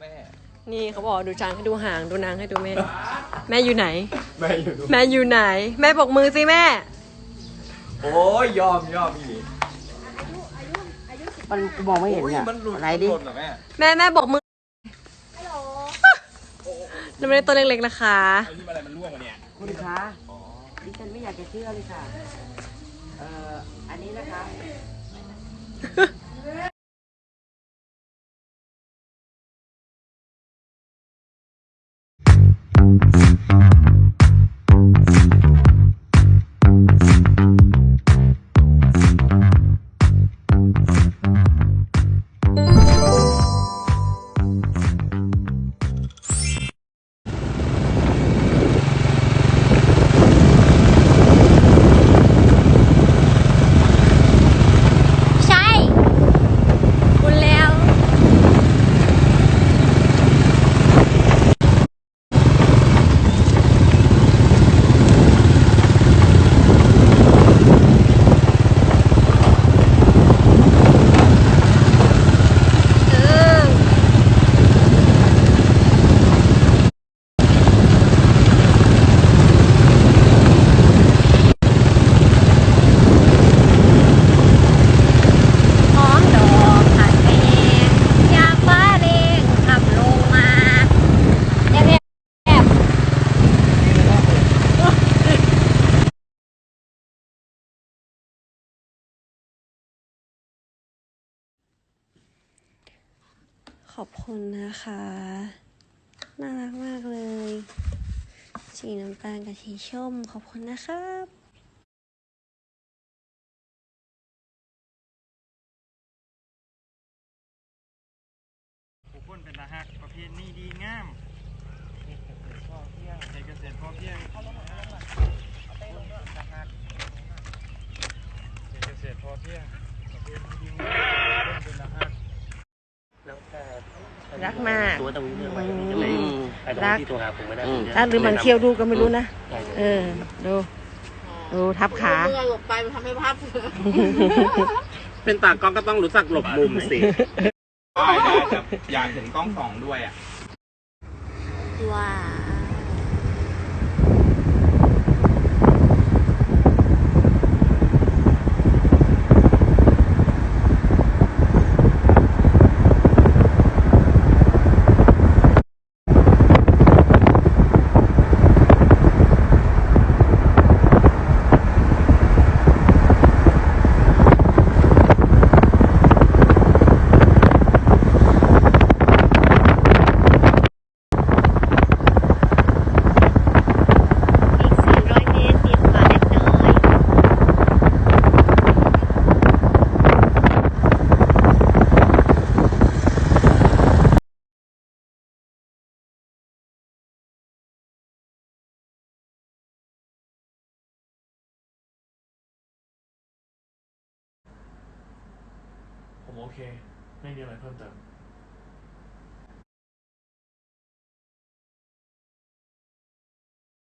แม่ นี่เขาบอกดูช้างให้ดูหางดูนางให้ดูแม่ แม่อยู่ไหน แม่อยู่ดูแม่อยู่ไหน แม่บอกมือสิแม่ โอ้ยยอมยอมอีกมันมองไม่เห็นโอ้ยเนี่ยมันหลุดไหนดิ หลุดเหรอแม่แม่แม่บอกมือน้ำมันตัวเล็กๆนะคะ ไอ้นี่มันอะไรมันร่วงวะเนี่ยคุณคะดิฉันไม่อยากจะเชื่อเลยค่ะ เอ่อ อันนี้นะคะ อบคุณนะคะ น่ารักมากเลย สีน้ำตาลกับสีส้มขอบคุณนะครับผู้คนเป็นตาหักประเพณีดีงามในเกษตรพอเพียงในเกษตรพอเพียงประเพณีดีงามผู้คนเป็นตาหัก รักมาก ตัวตรงนี้เรื่องอะไรใช่ไหมไอ้ตรงรักที่โทรหาผมไม่ได้อืมอะหรือมันเคี้ยวดูก็ไม่รู้นะใช่เออ ดูดูทับขาเมื่อหลบไปมันทำให้ภาพเป็นตากล้องก็ต้องรู้จักหลบมุมสิได้ได้แต่อยากเห็นกล้องสองด้วยอะว้าอีก 400 เมตรเบี่ยงขวาเล็กน้อย ผม โอเค ไม่มีอะไรเพิ่มเติม